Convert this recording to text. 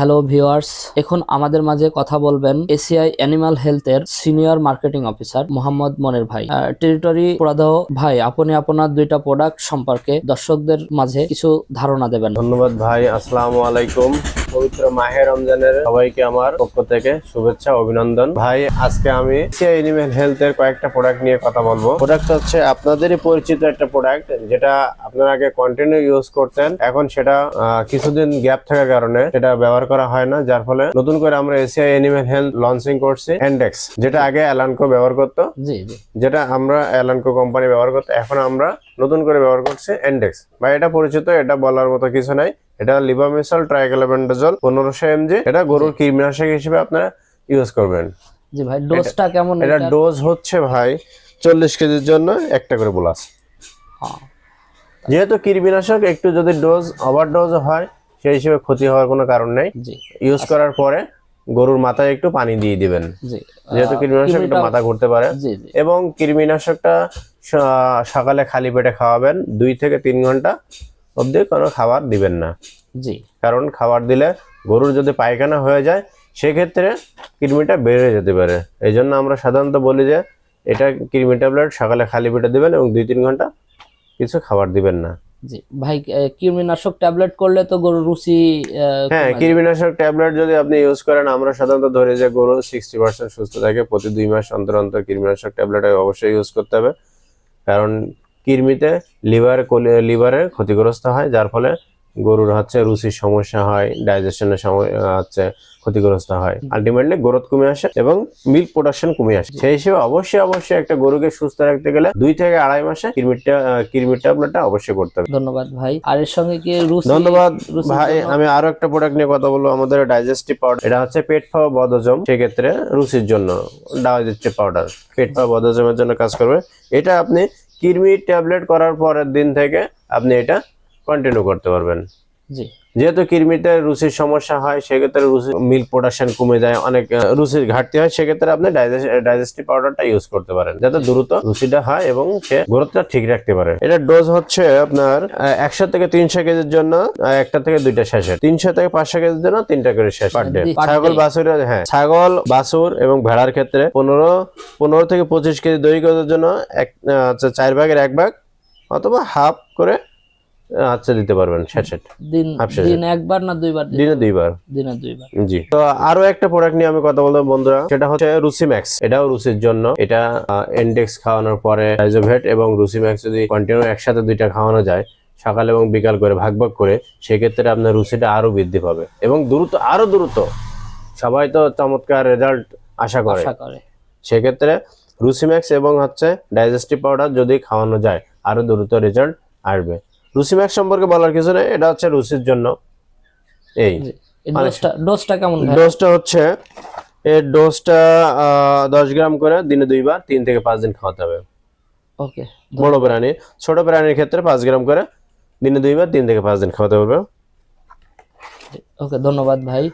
Hello viewers এখন আমাদের মাঝে কথা বলবেন এসিআই অ্যানিমাল হেলথের senior marketing officer Mohammad Monir ভাই। টেরিটরি প্রদাহ, ভাই, আপনি আপনার দুইটা প্রোডাক্ট সম্পর্কে দর্শকদের মাঝে কিছু ধারণা দেবেন। ধন্যবাদ ভাই, আসসালামু আলাইকুম। পবিত্র মাহে রমজানের সবাইকে আমার পক্ষ থেকে শুভেচ্ছা অভিনন্দন। ভাই আজকে আমি এনিমেল হেলথ এর কয়েকটা প্রোডাক্ট নিয়ে কথা বলব। প্রোডাক্ট হচ্ছে আপনাদেরই পরিচিত একটা প্রোডাক্ট যেটা আপনারা আগে কন্টিনিউ ইউজ করতেন। এখন সেটা কিছুদিন গ্যাপ থাকার কারণে সেটা ব্যবহার করা হয় না। যার ফলে নতুন করে আমরা এসিআই এনিমেল হেলথ লঞ্চিং করছি হ্যান্ডেক্স যেটা আগে অ্যালানকো ব্যবহার করতো। যেটা আমরা অ্যালানকো কোম্পানি ব্যবহার করতে। এখন আমরা নতুন করে ব্যবহার করছি এন্ডেক্স বা এটা পরিচিত এটা বলার মতো কিছু নাই। এটা লিবামিসল ট্রাইক্লোবেন্ডাজল পনেরোশো এমজি এটা গরুর কৃমিনাশক হিসেবে আপনারা ইউজ করবেন। জি ভাই ডোজটা কেমন এটা ডোজ হচ্ছে ভাই চল্লিশ কেজির জন্য একটা করে বোলাস। হ্যাঁ, যেহেতু কৃমিনাশক একটু যদি ডোজ ওভার ডোজ হয় সেই হিসেবে ক্ষতি হওয়ার কোনো কারণ নেই। জি। ইউজ করার পরে গরুর মাথায় একটু পানি দিয়ে দিবেন। জি। যেহেতু আহ, কীটনাশক একটু মাথা ঘুরতে পারে। এবং কৃমিনাশকটা সকালে খালি পেটে খাওয়াবেন দুই থেকে তিন ঘণ্টা অবধি কোনো খাবার দিবেন না। জি। কারণ খাবার দিলে গরুর যদি পায়খানা হয়ে যায় সেক্ষেত্রে কৃমিটা বেড়ে যেতে পারে। এই জন্য আমরা সাধারণত বলি যে এটা কৃমি ট্যাবলেট সকালে খালি পেটে দিবেন এবং দুই তিন ঘণ্টা কিছু খাবার দিবেন না। জি। ভাই কৃমিনাশক ট্যাবলেট করলে তো গরুর রুচি হ্যাঁ কৃমিনাশক ট্যাবলেট যদি আপনি ইউজ করেন আমরা সাধারণত ধরে যে গরু সিক্সটি পার্সেন্ট সুস্থ থাকে প্রতি দুই মাস অন্তর অন্তর কৃমিনাশক ট্যাবলেট অবশ্যই ইউজ করতে হবে। কারণ কৃমিতে লিভার লিভারে ক্ষতিগ্রস্ত হয় যার ফলে গরুর হচ্ছে রুচির সমস্যা হয় ডাইজেশনের হচ্ছে ক্ষতিগ্রস্ত হয়। আলটিমেটলি গ্রোথ কমে আসে এবং মিল্ক প্রোডাকশন কমে আসে। সেই হিসেবে অবশ্যই অবশ্যই একটা গরুকে সুস্থ রাখতে গেলে দুই থেকে আড়াই মাসে কৃমিটা কৃমির ট্যাবলেটটা অবশ্যই করতে হবে। ধন্যবাদ ভাই। আর এর সঙ্গে কি রুচি ধন্যবাদ ভাই। আমি আরও একটা প্রোডাক্ট নিয়ে কথা বলব আমাদের ডাইজেস্টিভ পাউডার এটা হচ্ছে পেট ফাওয়া বদহজম। সেক্ষেত্রে রুচির জন্য ডাইজেস্টিভ পাউডার পেট খাওয়া বদহজমের জন্য কাজ করবে। এটা আপনি কৃমি ট্যাবলেট করার পরের দিন থেকে আপনি এটা কন্টিনিউ করতে পারবেন। যেহেতু কৃমিতে রুচির সমস্যা হয় সেক্ষেত্রে রুচি মিল্ক প্রোডাকশন কমে যায় অনেক রুচির ঘাটতি হয় সেক্ষেত্রে আপনি ডাইজেস্টিভ পাউডারটা ইউজ করতে পারেন যাতে দ্রুত রুচিটা হয় এবং সে গ্রোথটা ঠিক রাখতে পারে। এটা ডোজ হচ্ছে আপনার একশো থেকে তিনশো কেজির জন্য একটা থেকে দুইটা শেষের তিনশো থেকে পাঁচশো কেজির জন্য তিনটা করে শেষ পার ডে ছাগল। বাছুরের হ্যাঁ ছাগল বাছুর এবং ভেড়ার ক্ষেত্রে পনেরো পনেরো থেকে পঁচিশ কেজি দই করার জন্য এক চার ভাগের এক ভাগ অথবা হাফ করে আহ, হচ্ছে দিতে পারবেন শেষের দিন হাফসা দিন একবার না দুইবার দিন দিনে দুইবার। দিনে দুইবার। জি। তো আরও একটা প্রোডাক্ট নিয়ে আমি কথা বলব বন্ধুরা। সেটা হচ্ছে রুসি ম্যাক্স। এটাও রুচির জন্য। এটা ইন্ডেক্স খাওয়ানোর পরে রাইজোভেট এবং রুসি ম্যাক্স যদি কন্টিনিউ একসাথে দুইটা খাওয়ানো যায় সকাল এবং বিকাল করে ভাগ ভাগ করে সেক্ষেত্রে আপনার রুচিটা আরও বৃদ্ধি পাবে। এবং দ্রুত আরও দ্রুত সবাই তো চমৎকার রেজাল্ট আশা করে। আশা করে। সেক্ষেত্রে রুসিম্যাক্স এবং হচ্ছে ডাইজেস্টিভ পাউডার যদি খাওয়ানো যায় আরও দ্রুত রেজাল্ট আসবে। রুসিম্যাক্স সম্পর্কে বলার কিছু নেই এটা হচ্ছে রুসির জন্য। এই ডোজটা ডোজটা কেমন ভাই? ডোজটা হচ্ছে এর ডোজটা দশ গ্রাম করে দিনে দুইবার তিন থেকে পাঁচ দিন খাওয়াতে হবে। ওকে বড় প্রাণী ছোট প্রাণীর ক্ষেত্রে পাঁচ গ্রাম করে দিনে দুইবার তিন থেকে পাঁচ দিন খাওয়াতে হবে। ওকে ধন্যবাদ ভাই।